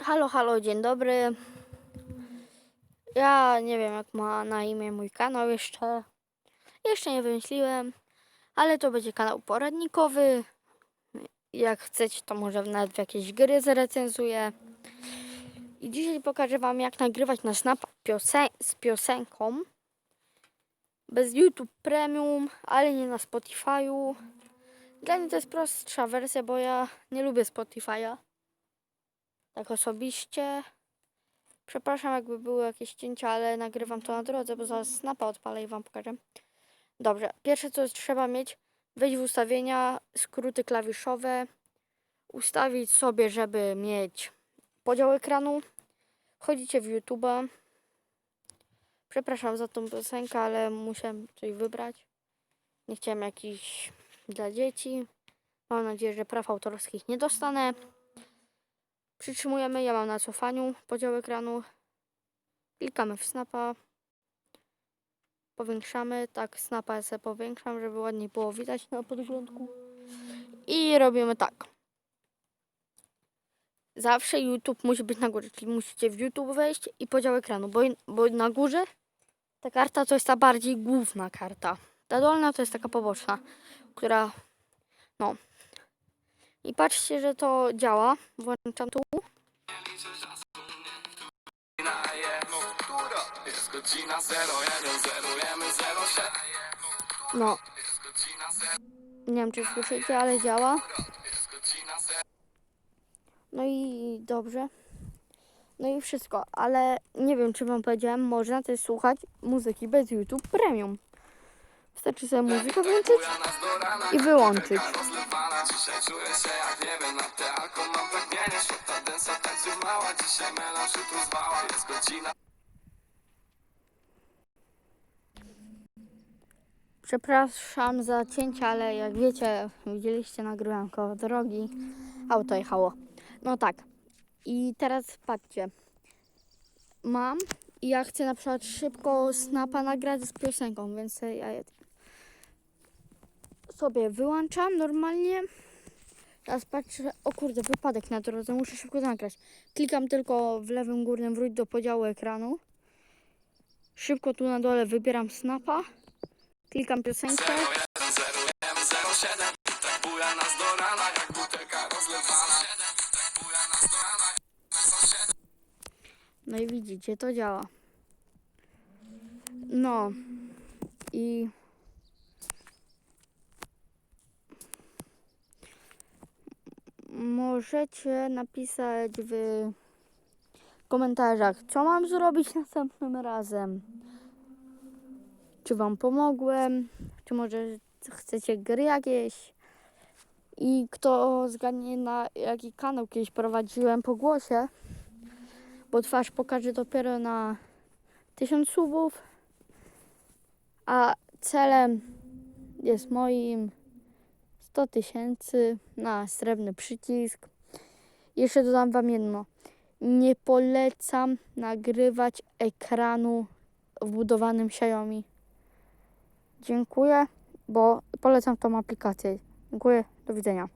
Halo, halo, dzień dobry. Ja nie wiem, jak ma na imię mój kanał jeszcze. Jeszcze nie wymyśliłem, ale to będzie kanał poradnikowy. Jak chcecie, to może nawet w jakieś gry zrecenzuję. I dzisiaj pokażę Wam, jak nagrywać na Snap piosen z piosenką. Bez YouTube Premium, ale nie na Spotify'u. Dla mnie to jest prostsza wersja, bo ja nie lubię Spotify'a. Tak osobiście. Przepraszam, jakby były jakieś cięcia, ale nagrywam to na drodze, bo zaraz snapa odpalę i wam pokażę. Dobrze, pierwsze co trzeba mieć, wejść w ustawienia, skróty klawiszowe, ustawić sobie, żeby mieć podział ekranu. Wchodzicie w YouTube'a. Przepraszam za tą piosenkę, ale musiałem coś wybrać. Nie chciałem jakiś dla dzieci. Mam nadzieję, że praw autorskich nie dostanę. Przytrzymujemy, ja mam na cofaniu podział ekranu. Klikamy w snapa. Powiększamy, tak snapa sobie powiększam, żeby ładniej było widać na podglądku. I robimy tak. Zawsze YouTube musi być na górze, czyli musicie w YouTube wejść i podział ekranu, bo, bo na górze ta karta to jest ta bardziej główna karta. Ta dolna to jest taka poboczna, która no. I patrzcie, że to działa. Włączam tu. Jest godzina 01, zerujemy 07 No. Nie wiem, czy słyszycie, ale działa. Jest godzina 0 No i dobrze. No i wszystko, ale nie wiem, czy wam powiedziałem, można też słuchać muzyki bez YouTube Premium. Wystarczy sobie muzykę włączyć i wyłączyć. Przepraszam za cięcie, ale jak wiecie, widzieliście, nagrywam koło drogi. Auto jechało. No tak. I teraz patrzcie. Mam i ja chcę na przykład szybko snapa nagrać z piosenką, więc ja sobie wyłączam normalnie. Teraz patrzę, o kurde, wypadek na drodze, muszę szybko nagrać. Klikam tylko w lewym górnym wróć do podziału ekranu. Szybko tu na dole wybieram snapa. Klikam piosenkę. 01, zerujemy 07 buja nas do rana jak butelka rozlewana buja nas do rana No i widzicie, to działa. No i możecie napisać w komentarzach, co mam zrobić następnym razem. Czy wam pomogłem, czy może chcecie gry jakieś. I kto zgadnie na jaki kanał kiedyś prowadziłem po głosie, bo twarz pokaże dopiero na 1000 subów, a celem jest moim 100 tysięcy na srebrny przycisk. Jeszcze dodam Wam jedno. Nie polecam nagrywać ekranu wbudowanym Xiaomi. Dziękuję, bo polecam tą aplikację. Dziękuję, do widzenia.